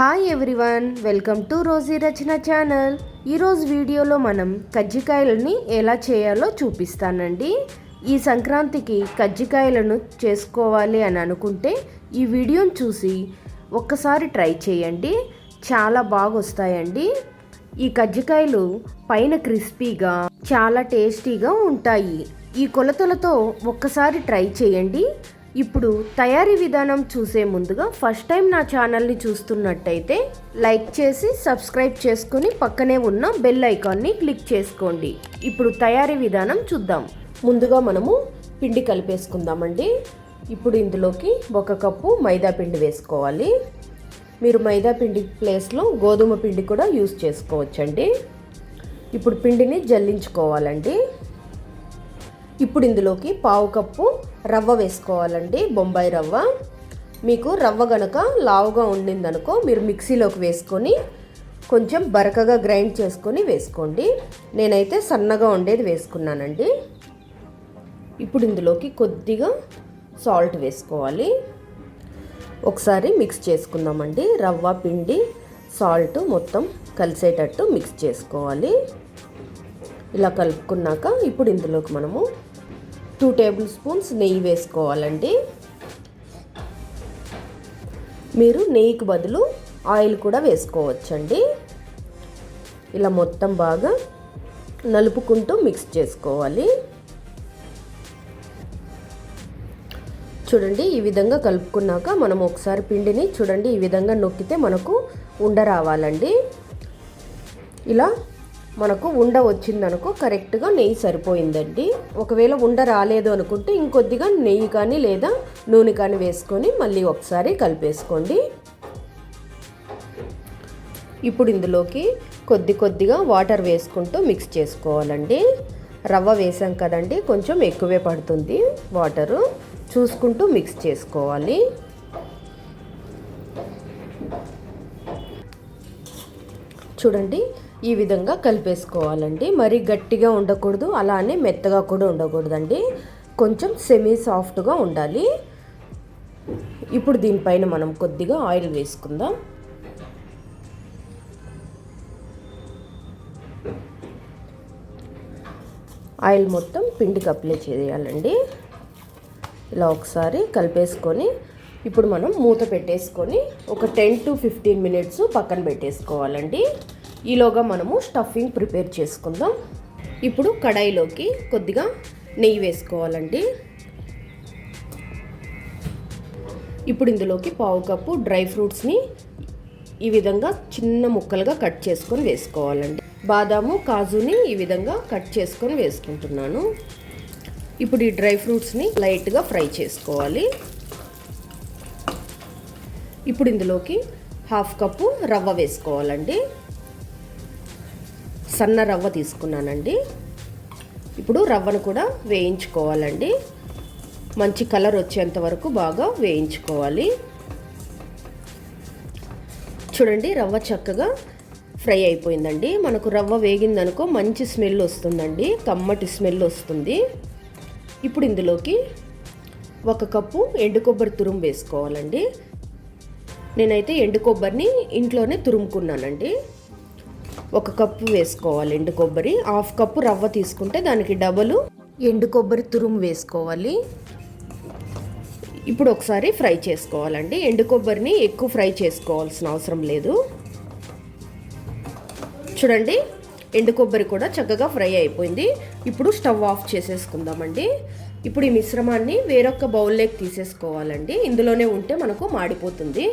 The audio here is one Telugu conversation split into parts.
Hi everyone welcome to Rosy Rachana channel ఈరోజు వీడియోలో మనం కజ్జికాయలని ఎలా చేయాలో చూపిస్తానండి. ఈ సంక్రాంతికి కజ్జికాయలను చేసుకోవాలి అని అనుకుంటే ఈ వీడియోని చూసి ఒక్కసారి ట్రై చేయండి. చాలా బాగా వస్తాయండి ఈ కజ్జికాయలు పైన క్రిస్పీగా చాలా టేస్టీగా ఉంటాయి. ఈ కొలతలతో ఒక్కసారి ట్రై చేయండి. ఇప్పుడు తయారీ విధానం చూసే ముందుగా ఫస్ట్ టైం నా ఛానల్ని చూస్తున్నట్టయితే లైక్ చేసి సబ్స్క్రైబ్ చేసుకుని పక్కనే ఉన్న బెల్ ఐకాన్ని క్లిక్ చేసుకోండి. ఇప్పుడు తయారీ విధానం చూద్దాం. ముందుగా మనము పిండి కలిపేసుకుందామండి. ఇప్పుడు ఇందులోకి ఒక కప్పు మైదా పిండి వేసుకోవాలి. మీరు మైదా పిండి ప్లేస్లో గోధుమ పిండి కూడా యూస్ చేసుకోవచ్చండి. ఇప్పుడు పిండిని జల్లించుకోవాలండి. ఇప్పుడు ఇందులోకి పావు కప్పు రవ్వ వేసుకోవాలండి బొంబాయి రవ్వ. మీకు రవ్వ గనక లావుగా ఉండిందనుకో మీరు మిక్సీలోకి వేసుకొని కొంచెం బరకగా గ్రైండ్ చేసుకొని వేసుకోండి. నేనైతే సన్నగా ఉండేది వేసుకున్నానండి. ఇప్పుడు ఇందులోకి కొద్దిగా సాల్ట్ వేసుకోవాలి. ఒకసారి మిక్స్ చేసుకుందామండి. రవ్వ పిండి సాల్ట్ మొత్తం కలిసేటట్టు మిక్స్ చేసుకోవాలి. ఇలా కలుపుకున్నాక ఇప్పుడు ఇందులోకి మనము టూ టేబుల్ స్పూన్స్ నెయ్యి వేసుకోవాలండి. మీరు నెయ్యికి బదులు ఆయిల్ కూడా వేసుకోవచ్చండి. ఇలా మొత్తం బాగా నలుపుకుంటూ మిక్స్ చేసుకోవాలి. చూడండి ఈ విధంగా కలుపుకున్నాక మనం ఒకసారి పిండిని చూడండి ఈ విధంగా నొక్కితే మనకు ఉండ రావాలండి. ఇలా మనకు ఉండ వచ్చిందనుకో కరెక్ట్గా నెయ్యి సరిపోయిందండి. ఒకవేళ ఉండ రాలేదు అనుకుంటే ఇంకొద్దిగా నెయ్యి కానీ లేదా నూనె కానీ వేసుకొని మళ్ళీ ఒకసారి కలిపేసుకోండి. ఇప్పుడు ఇందులోకి కొద్ది కొద్దిగా వాటర్ వేసుకుంటూ మిక్స్ చేసుకోవాలండి. రవ్వ వేసాం కదండి కొంచెం ఎక్కువే పడుతుంది వాటరు. చూసుకుంటూ మిక్స్ చేసుకోవాలి. చూడండి ఈ విధంగా కలిపేసుకోవాలండి. మరీ గట్టిగా ఉండకూడదు అలానే మెత్తగా కూడా ఉండకూడదండి. కొంచెం సెమీ సాఫ్ట్గా ఉండాలి. ఇప్పుడు దీనిపైన మనం కొద్దిగా ఆయిల్ వేసుకుందాం. ఆయిల్ మొత్తం పిండికి అప్లై చేయాలండి. ఇలా ఒకసారి కలిపేసుకొని ఇప్పుడు మనం మూత పెట్టేసుకొని ఒక టెన్ టు ఫిఫ్టీన్ మినిట్స్ పక్కన పెట్టేసుకోవాలండి. ఈలోగా మనము స్టఫింగ్ ప్రిపేర్ చేసుకుందాం. ఇప్పుడు కడాయిలోకి కొద్దిగా నెయ్యి వేసుకోవాలండి. ఇప్పుడు ఇందులోకి పావు కప్పు డ్రై ఫ్రూట్స్ని ఈ విధంగా చిన్న ముక్కలుగా కట్ చేసుకొని వేసుకోవాలండి. బాదాము కాజుని ఈ విధంగా కట్ చేసుకొని వేసుకుంటున్నాను. ఇప్పుడు ఈ డ్రై ఫ్రూట్స్ని లైట్గా ఫ్రై చేసుకోవాలి. ఇప్పుడు ఇందులోకి హాఫ్ కప్పు రవ్వ వేసుకోవాలండి. సన్న రవ్వ తీసుకున్నానండి. ఇప్పుడు రవ్వను కూడా వేయించుకోవాలండి. మంచి కలర్ వచ్చేంత వరకు బాగా వేయించుకోవాలి. చూడండి రవ్వ చక్కగా ఫ్రై అయిపోయిందండి. మనకు రవ్వ వేగిందనుకో మంచి స్మెల్ వస్తుందండి. కమ్మటి స్మెల్ వస్తుంది. ఇప్పుడు ఇందులోకి ఒక కప్పు ఎండు కొబ్బరి తురుము వేసుకోవాలండి. నేనైతే ఎండు కొబ్బరిని ఇంట్లోనే తురుముకున్నానండి. ఒక కప్పు వేసుకోవాలి ఎండు కొబ్బరి హాఫ్ కప్పు రవ్వ తీసుకుంటే దానికి డబలు ఎండు కొబ్బరి తురుము వేసుకోవాలి. ఇప్పుడు ఒకసారి ఫ్రై చేసుకోవాలండి. ఎండు కొబ్బరిని ఎక్కువ ఫ్రై చేసుకోవాల్సిన అవసరం లేదు. చూడండి ఎండు కొబ్బరి కూడా చక్కగా ఫ్రై అయిపోయింది. ఇప్పుడు స్టవ్ ఆఫ్ చేసేసుకుందామండి. ఇప్పుడు ఈ మిశ్రమాన్ని వేరొక బౌల్లోకి తీసేసుకోవాలండి. ఇందులోనే ఉంటే మనకు మాడిపోతుంది.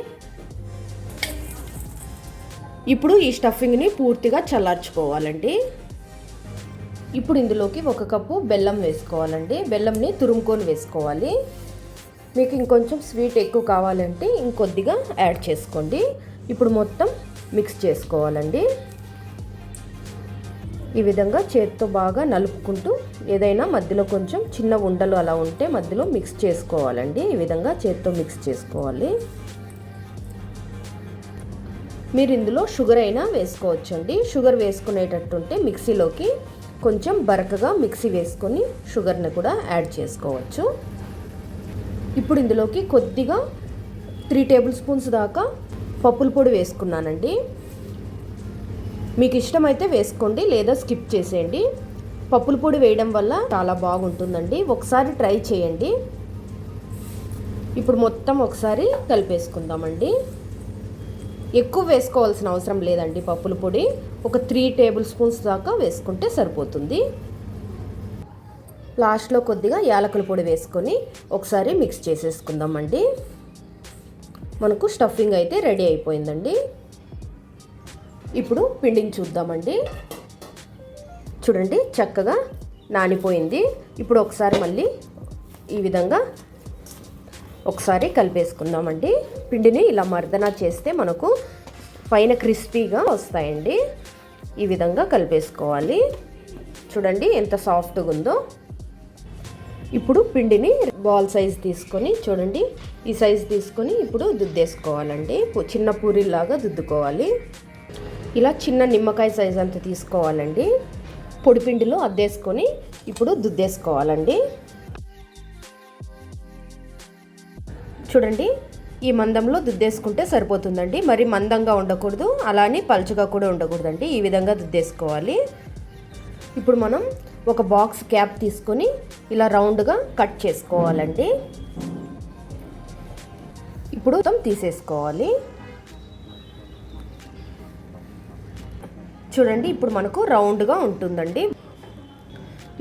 ఇప్పుడు ఈ స్టఫింగ్ని పూర్తిగా చల్లార్చుకోవాలండి. ఇప్పుడు ఇందులోకి ఒక కప్పు బెల్లం వేసుకోవాలండి. బెల్లంని తురుముకొని వేసుకోవాలి. మీకు ఇంకొంచెం స్వీట్ ఎక్కువ కావాలంటే ఇంకొద్దిగా యాడ్ చేసుకోండి. ఇప్పుడు మొత్తం మిక్స్ చేసుకోవాలండి. ఈ విధంగా చేతితో బాగా నలుపుకుంటూ ఏదైనా మధ్యలో కొంచెం చిన్న ఉండలు అలా ఉంటే మధ్యలో మిక్స్ చేసుకోవాలండి. ఈ విధంగా చేతితో మిక్స్ చేసుకోవాలి. మీరు ఇందులో షుగర్ అయినా వేసుకోవచ్చండి. షుగర్ వేసుకునేటట్టుంటే మిక్సీలోకి కొంచెం బరకగా మిక్సీ వేసుకొని షుగర్ని కూడా యాడ్ చేసుకోవచ్చు. ఇప్పుడు ఇందులోకి కొద్దిగా త్రీ టేబుల్ స్పూన్స్ దాకా పప్పుల పొడి వేసుకున్నానండి. మీకు ఇష్టమైతే వేసుకోండి లేదా స్కిప్ చేసేయండి. పప్పుల పొడి వేయడం వల్ల చాలా బాగుంటుందండి. ఒకసారి ట్రై చేయండి. ఇప్పుడు మొత్తం ఒకసారి కలిపేసుకుందామండి. ఎక్కువ వేసుకోవాల్సిన అవసరం లేదండి పప్పుల పొడి. ఒక త్రీ టేబుల్ స్పూన్స్ దాకా వేసుకుంటే సరిపోతుంది. లాస్ట్లో కొద్దిగా యాలకుల పొడి వేసుకొని ఒకసారి మిక్స్ చేసేసుకుందామండి. మనకు స్టఫింగ్ అయితే రెడీ అయిపోయిందండి. ఇప్పుడు పిండిని చూద్దామండి. చూడండి చక్కగా నానిపోయింది. ఇప్పుడు ఒకసారి మళ్ళీ ఈ విధంగా ఒకసారి కలిపేసుకుందామండి. పిండిని ఇలా మర్దన చేస్తే మనకు పైన క్రిస్పీగా వస్తాయండి. ఈ విధంగా కలిపేసుకోవాలి. చూడండి ఎంత సాఫ్ట్గా ఉందో. ఇప్పుడు పిండిని బాల్ సైజ్ తీసుకొని చూడండి. ఈ సైజ్ తీసుకొని ఇప్పుడు దుద్దేసుకోవాలండి. చిన్న పూరిలాగా దుద్దుకోవాలి. ఇలా చిన్న నిమ్మకాయ సైజ్ అంత తీసుకోవాలండి. పొడి పిండిలో అద్దేసుకొని ఇప్పుడు దుద్దేసుకోవాలండి. చూడండి. ఈ మందంలో దుద్దేసుకుంటే సరిపోతుందండి. మరి మందంగా ఉండకూడదు. అలానే పలుచగా కూడా ఉండకూడదండి. ఈ విధంగా దుద్దేసుకోవాలి. ఇప్పుడు మనం ఒక బాక్స్ క్యాప్ తీసుకొని ఇలా రౌండ్గా కట్ చేసుకోవాలండి. ఇప్పుడు మొత్తం తీసేసుకోవాలి. చూడండి ఇప్పుడు మనకు రౌండ్గా ఉంటుందండి.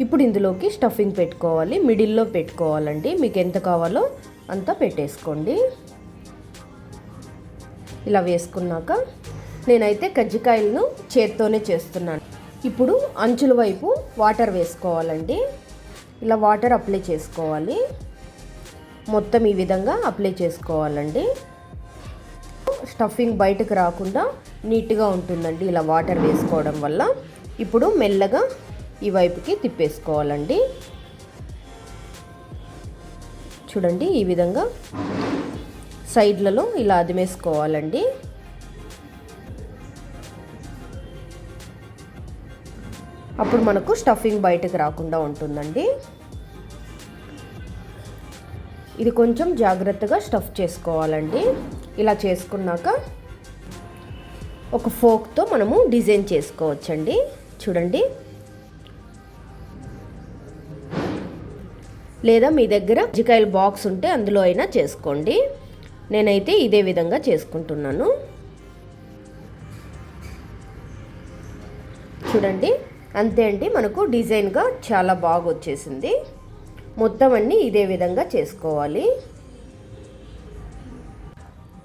ఇప్పుడు ఇందులోకి స్టఫింగ్ పెట్టుకోవాలి. మిడిల్లో పెట్టుకోవాలండి. మీకు ఎంత కావాలో అంతా పెట్టేసుకోండి. ఇలా వేసుకున్నాక నేనైతే కజ్జికాయలను చేత్తోనే చేస్తున్నాను. ఇప్పుడు అంచుల వైపు వాటర్ వేసుకోవాలండి. ఇలా వాటర్ అప్లై చేసుకోవాలి. మొత్తం ఈ విధంగా అప్లై చేసుకోవాలండి. స్టఫింగ్ బయటకు రాకుండా నీట్గా ఉంటుందండి ఇలా వాటర్ వేసుకోవడం వల్ల. ఇప్పుడు మెల్లగా ఈ వైపుకి తిప్పేసుకోవాలండి. చూడండి ఈ విధంగా సైడ్లలో ఇలా అదిమేసుకోవాలండి. అప్పుడు మనకు స్టఫింగ్ బయటకు రాకుండా ఉంటుందండి. ఇది కొంచెం జాగ్రత్తగా స్టఫ్ చేసుకోవాలండి. ఇలా చేసుకున్నాక ఒక ఫోక్తో మనము డిజైన్ చేసుకోవచ్చండి. చూడండి లేదా మీ దగ్గర జికాయల బాక్స్ ఉంటే అందులో అయినా చేసుకోండి. నేనైతే ఇదే విధంగా చేసుకుంటున్నాను. చూడండి అంతే అండి. మనకు డిజైన్గా చాలా బాగా వచ్చేసింది. మొత్తం అన్నీ ఇదే విధంగా చేసుకోవాలి.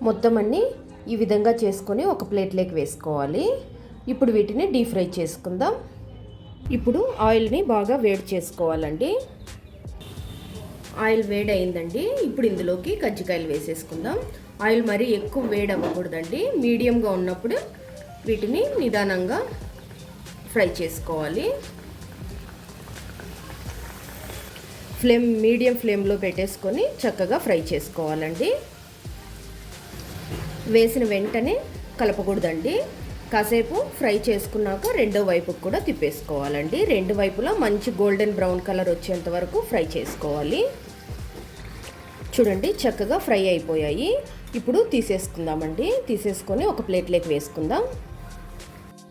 మొత్తం అన్నీ ఈ విధంగా చేసుకొని ఒక ప్లేట్లోకి వేసుకోవాలి. ఇప్పుడు వీటిని డీప్ ఫ్రై చేసుకుందాం. ఇప్పుడు ఆయిల్ని బాగా వేడి చేసుకోవాలండి. ఆయిల్ వేడి అయిందండి ఇప్పుడు ఇందులోకి కజ్జికాయలు వేసేసుకుందాం. ఆయిల్ మరీ ఎక్కువ వేడి అవ్వకూడదండి మీడియంగా ఉన్నప్పుడు వీటిని నిదానంగా ఫ్రై చేసుకోవాలి. ఫ్లేమ్ మీడియం ఫ్లేమ్లో పెట్టేసుకొని చక్కగా ఫ్రై చేసుకోవాలండి. వేసిన వెంటనే కలపకూడదండి. కాసేపు ఫ్రై చేసుకున్నాక రెండో వైపుకు కూడా తిప్పేసుకోవాలండి. రెండు వైపులా మంచి గోల్డెన్ బ్రౌన్ కలర్ వచ్చేంత వరకు ఫ్రై చేసుకోవాలి. చూడండి చక్కగా ఫ్రై అయిపోయాయి. ఇప్పుడు తీసేసుకుందామండి. తీసేసుకొని ఒక ప్లేట్లోకి వేసుకుందాం.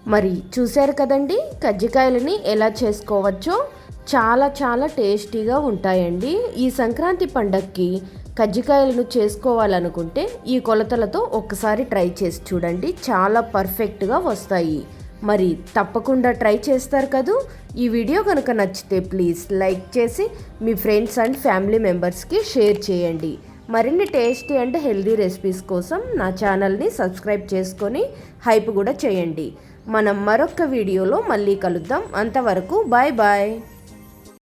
మరి చూశారు కదండి కజ్జికాయలని ఎలా చేసుకోవచ్చో? చాలా చాలా టేస్టీగా ఉంటాయండి. ఈ సంక్రాంతి పండగకి కజ్జికాయలను చేసుకోవాలనుకుంటే ఈ కొలతలతో ఒక్కసారి ట్రై చేసి చూడండి. చాలా పర్ఫెక్ట్గా వస్తాయి. మరి తప్పకుండా ట్రై చేస్తారు కదూ? ఈ వీడియో కనుక నచ్చితే ప్లీజ్ లైక్ చేసి మీ ఫ్రెండ్స్ అండ్ ఫ్యామిలీ మెంబర్స్కి షేర్ చేయండి. మరిన్ని టేస్టీ అండ్ హెల్దీ రెసిపీస్ కోసం నా ఛానల్ని సబ్స్క్రైబ్ చేసుకొని హైప్ కూడా చేయండి. మనం మరొక వీడియోలో మళ్ళీ కలుద్దాం. అంతవరకు బాయ్ బాయ్.